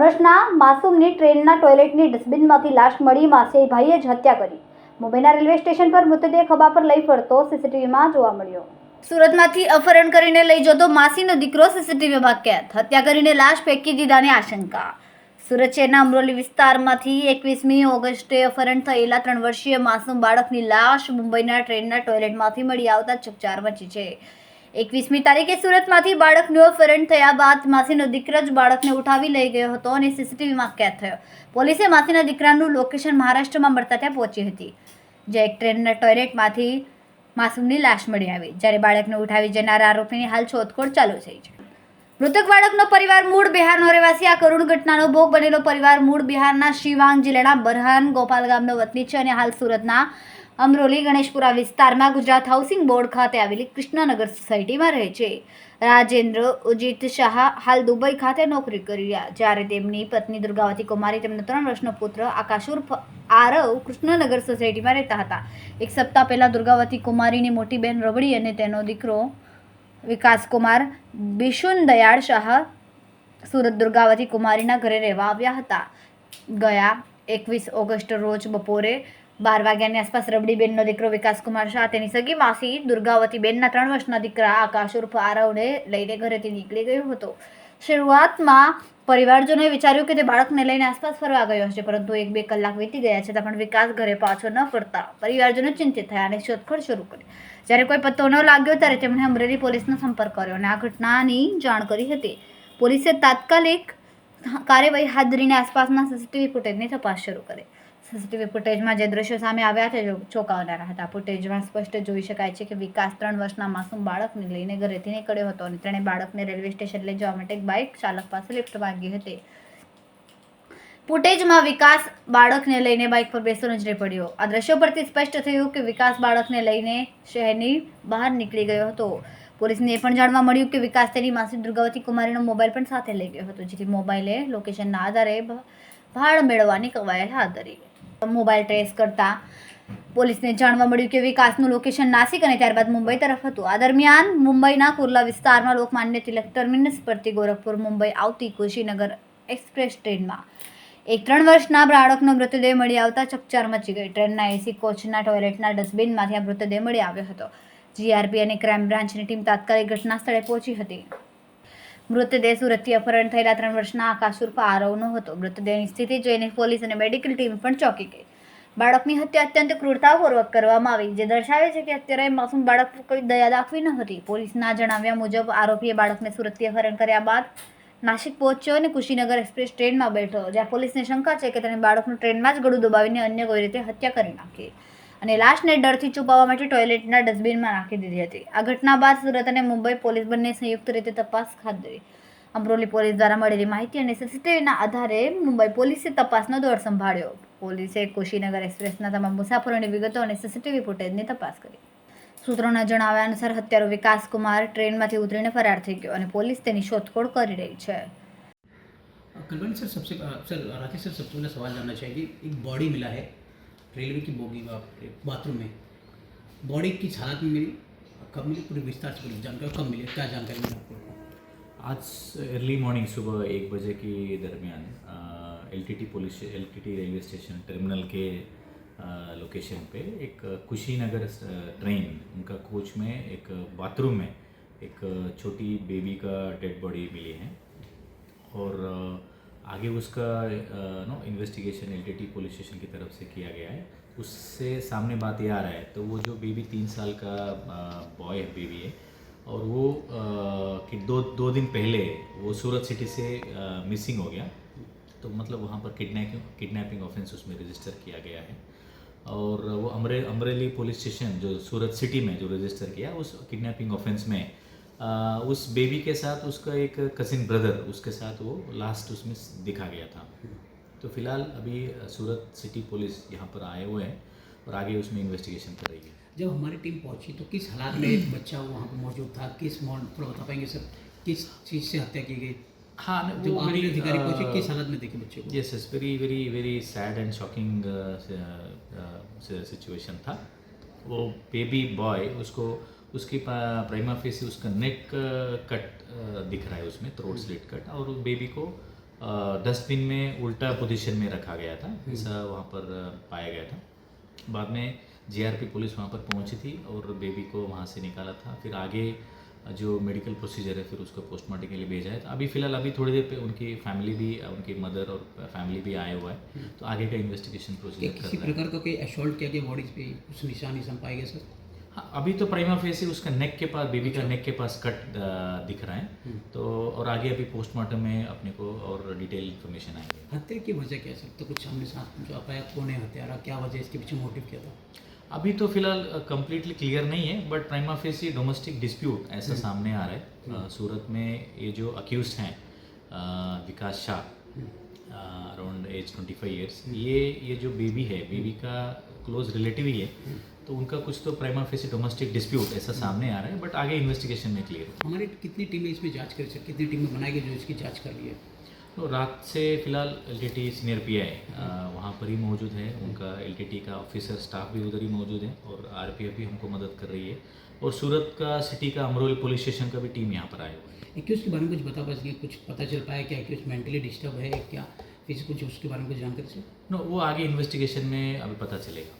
વર્ષના માસૂમની ટ્રેનના ટોયલેટની ડસ્ટબિનમાંથી લાશ મળી માસીએ ભાઈએ જ હત્યા કરી. મુંબઈના રેલવે સ્ટેશન પર મૃતદેહ ખભા પર લઈ ફરતો સીસીટીવીમાં જોવા મળ્યો. સુરતમાંથી અપહરણ કરીને લઈ જતો માસીનો દીકરો સીસીટીવીમાં કેદ હત્યા કરીને લાશ ફેંકી દીધાની આશંકા. સુરત શહેરના અમરોલી વિસ્તારમાંથી એકવીસમી ઓગસ્ટે અપહરણ થયેલા ત્રણ વર્ષીય માસૂમ બાળકની લાશ મુંબઈના ટ્રેનના ટોયલેટમાંથી મળી આવતા ચકચાર મચી છે. એકવીસમી તારીખે સુરતમાંથી બાળકનો અપહરણ થયા બાદ માસીનો દીકરો જ બાળકને ઉઠાવી લઈ ગયો હતો અને સીસીટીવીમાં કેદ થયો. પોલીસે માસીના દીકરાનું લોકેશન મહારાષ્ટ્રમાં મળતા ત્યાં પહોંચી હતી. જે એક ટ્રેનના ટોયલેટમાંથી માસૂમની લાશ મળી આવી. જ્યારે બાળકને ઉઠાવી જનાર આરોપીની હાલ શોધખોળ ચાલુ થઈ છે. મૃતક બાળકનો પરિવાર મૂળ બિહારનો રહેવાસી. આ કરુણ ઘટનાનો ભોગ બનેલો પરિવાર મૂળ બિહારના શિવાંગ જિલ્લાના બરહાન ગોપાલ ગામનો વતની છે અને હાલ સુરતના અમરોલી ગણેશપુરા વિસ્તારમાં ગુજરાત હાઉસિંગ બોર્ડ ખાતે આવેલી કૃષ્ણનગર સોસાયટીમાં રહે છે. રાજેન્દ્ર ઉજિત શાહ હાલ દુબઈ ખાતે નોકરી કરી રહ્યા જ્યારે તેમની પત્ની દુર્ગાવતી કુમારી તેમનો ત્રણ વર્ષનો પુત્ર આકાશુર આરવ કૃષ્ણનગર સોસાયટીમાં રહેતા હતા. એક સપ્તાહ પહેલાં દુર્ગાવતી કુમારીની મોટી બહેન રબડી અને તેનો દીકરો વિકાસ કુમાર, બિશુન દયાળ શાહ, સુરત દુર્ગાવતી કુમારીના ઘરે રહેવા આવ્યા હતા. ગયા એકવીસ ઓગસ્ટ રોજ બપોરે બાર વાગ્યાની આસપાસ રબડીબેનનો દીકરો વિકાસ કુમાર શાહ તેની સગી માસી દુર્ગાવતી બેનના ત્રણ વર્ષના દીકરા આકાશ ઉર્ફ આરવને લઈને ઘરેથી નીકળી ગયો હતો. શરૂઆતમાં પરિવારજનોએ વિચાર્યું કે તે બાળકને લઈને આસપાસ ફરવા ગયો હશે, પરંતુ એક બે કલાક વીતી ગયા છતાં પણ વિકાસ ઘરે પાછો ન ફરતા. પરિવારજનો ચિંતિત થયા અને શોધખોળ શરૂ કરી. જ્યારે કોઈ પત્તો ન લાગ્યો ત્યારે તેમણે અમરેલી પોલીસનો સંપર્ક કર્યો અને આ ઘટનાની જાણ કરી હતી. પોલીસે તાત્કાલિક કાર્યવાહી હાથ ધરીને આસપાસના સીસીટીવી ફૂટેજની તપાસ શરૂ કરી. સીસીટીવી ફૂટેજમાં જે દ્રશ્યો સામે આવ્યા તે ચોંકાવનારા હતા. ફૂટેજમાં સ્પષ્ટ જોઈ શકાય છે કે વિકાસ ત્રણ વર્ષના માસૂમ બાળકને લઈને ઘરેથી નીકળ્યો હતો અને તેણે બાળકને રેલવે સ્ટેશન લઈ જવા માટે બાઇક ચાલક પાસે લિફ્ટ માંગી હતી. ફૂટેજમાં વિકાસ બાળકને લઈને બાઇક પર બેસો નજરે પડ્યો. આ દ્રશ્યો પરથી સ્પષ્ટ થયું કે વિકાસ બાળકને લઈને શહેરની બહાર નીકળી ગયો હતો. પોલીસને એ પણ જાણવા મળ્યું કે વિકાસ તેની માસી દુર્ગાવતી કુમારીનો મોબાઈલ પણ સાથે લઈ ગયો હતો, જેથી મોબાઈલે લોકેશનના આધારે ભાડ મેળવવાની કવાયત હાથ ધરી મોબાઈલ ટ્રેસ કરતા. પોલીસને જાણવા મળ્યું કે વિકાસનું લોકેશન નાસિક અને ત્યારબાદ મુંબઈ તરફ હતું. આ દરમિયાન મુંબઈના કુર્લા વિસ્તારમાં લોકમાન્ય તિલક ટર્મિનસ પરથી ગોરખપુર મુંબઈ આવતી કુશીનગર એક્સપ્રેસ ટ્રેનમાં. એક ત્રણ વર્ષના બાળકનો મૃતદેહ મળી આવતા ચકચાર મચી ગઈ. ટ્રેનના એસી કોચના ટોયલેટના ડસ્ટબિનમાંથી આ મૃતદેહ મળી આવ્યો હતો. જીઆરપી અને ક્રાઇમ બ્રાન્ચની ટીમ તાત્કાલિક ઘટના સ્થળે પહોંચી હતી. મૃતદેહ સુરતથી અપહરણ થયેલા ત્રણ વર્ષના આકાશ ઉર્ફ આરવનો હતો. મૃતદેહની સ્થિતિ જોઈને પોલીસ અને મેડિકલ ટીમ પણ ચોંકી ગઈ. બાળકની હત્યા અત્યંત ક્રૂરતાપૂર્વક કરવામાં આવી, જે દર્શાવે છે કે અત્યારે માસૂમ બાળક કોઈ દયા દાખવી ન હતી. પોલીસના જણાવ્યા મુજબ, આરોપીએ બાળકને સુરતથી અપહરણ કર્યા બાદ નાસિક પહોંચ્યો અને કુશીનગર એક્સપ્રેસ ટ્રેનમાં બેઠો, જ્યાં પોલીસને શંકા છે કે તેણે બાળકનું ટ્રેનમાં જ ગળું દબાવીને અન્ય કોઈ રીતે હત્યા કરી નાખી. અને લાશને ડરથી છુપાવવા માટે ટોયલેટના ડસ્ટબિનમાં નાખી દીધી હતી આ ઘટના બાદ સુરત અને મુંબઈ પોલીસ બંને સંયુક્ત રીતે તપાસ હાથ ધરી અમરોલી પોલીસ દ્વારા મળેલી માહિતી અને સીસીટીવીના આધારે મુંબઈ પોલીસે તપાસનો દોર સંભાળ્યો પોલીસે કુશીનગર એક્સપ્રેસના તમામ મુસાફરોની વિગતો અને સીસીટીવી ફૂટેજની તપાસ કરી સૂત્રોના જણાવ્યા અનુસાર હત્યારો વિકાસ કુમાર ટ્રેનમાંથી ઉતરીને ફરાર થઈ गयो અને પોલીસ તેની શોધખોળ કરી રહી છે कलवानी सर सबसे सर राकेश सर सबसे पहले सवाल जानना चाहिए कि एक बॉडी मिला है रेलवे की बोगी बाथरूम में। बॉडी किस हालत में मिली कब मिली, पूरी विस्तार से पूरी जानकारी, कब मिली, क्या जानकारी मिली आपको? आज अर्ली मॉर्निंग सुबह एक बजे के दरमियान L T T police L T T railway station terminal के लोकेशन पे एक कुशीनगर ट्रेन उनका कोच में एक बाथरूम में एक छोटी बेबी का डेड बॉडी मिली है। और आगे उसका no investigation L police station की तरफ़ से किया गया है। उससे सामने बात ये आ रहा है तो वो जो बेबी तीन साल का बॉय है बेबी है और वो अ, कि दो दो दिन पहले वो सूरत सिटी से आ, मिसिंग हो गया। तो मतलब वहाँ पर किडनैपिंग किडनैपिंग ऑफेंस उसमें रजिस्टर किया गया है। और वो अमरे अमरेली पुलिस स्टेशन जो सूरत सिटी में जो रजिस्टर किया उस किडनैपिंग ऑफेंस में उस बेबी के साथ उसका एक कजिन ब्रदर उसके साथ वो लास्ट उसमें दिखा गया था। तो फ़िलहाल अभी सूरत सिटी पुलिस यहाँ पर आए हुए हैं और आगे उसमें इन्वेस्टिगेशन कर रही है। जब हमारी टीम पहुँची तो किस हालात में एक बच्चा वहाँ पर मौजूद था? किस मॉड थोड़ा बता पाएँगे सर? किस चीज़ से हत्या की गई? हाँ जब वो अधिकारी पहुँचे किस हालत में देखे बच्चे को? Yes yes very very very sad and shocking situation था। वो बेबी बॉय उसको उसकी प्राइमा फेस उसका नेक कट दिख रहा है उसमें थ्रोट स्लिट कट और उस बेबी को डस्टबिन में उल्टा पोजीशन में रखा गया था ऐसा वहाँ पर पाया गया था। बाद में जीआरपी पुलिस वहाँ पर पहुँची थी और बेबी को वहाँ से निकाला था। फिर आगे जो मेडिकल प्रोसीजर है फिर उसको पोस्टमार्टम के लिए भेजा है। तो अभी फ़िलहाल अभी थोड़ी देर पे उनकी फैमिली भी उनकी मदर और फैमिली भी आए हुआ है। तो आगे का इन्वेस्टिगेशन प्रोसीजर किसी प्रकार का कोई असॉल्ट किया गया? बॉडीज पे कुछ निशान निशान पाए गए सर हाँ अभी तो प्राइमा फेस ही उसका नेक के पास बेबी का नेक के पास कट दिख रहा है। तो और आगे अभी पोस्टमार्टम में अपने को और डिटेल इन्फॉर्मेशन आएँगे। हत्या की वजह क्या है सर? तो कुछ हमने साथ जो पाया कौन है हत्यारा? क्या वजह इसके पीछे मोटिव क्या था? अभी तो फ़िलहाल कम्प्लीटली क्लियर नहीं है बट प्राइमा फेस ये डोमेस्टिक डिस्प्यूट ऐसा सामने आ रहा है। सूरत में ये जो अक्यूज हैं Vikas Shah around age twenty five years ये ये जो बेबी है बेबी का क्लोज रिलेटिव ही है। तो उनका कुछ तो प्राइमा फेस डोमेस्टिक डिस्प्यूट ऐसा सामने आ रहा है बट आगे इन्वेस्टिगेशन में क्लियर हमारी कितनी टीमें इसमें जाँच कर सर कितनी टीमें बनाई गई जो इसकी जाँच कर रही है? तो रात से फ़िलहाल L T T senior P I वहाँ पर ही मौजूद है। उनका एल टी टी का ऑफिसर स्टाफ भी उधर ही मौजूद है और आर पी एफ़ भी हमको मदद कर रही है। और सूरत का सिटी का अमरोली पुलिस स्टेशन का भी टीम यहाँ पर आया हुआ है। एक्यूज के बारे में कुछ बता पा पाएँगे कुछ पता चल पाया क्या एक्यूज मेंटली डिस्टर्ब है क्या फिर कुछ उसके बारे में कुछ जानकारी सर नो वो आगे इन्वेस्टिगेशन में अभी पता चलेगा।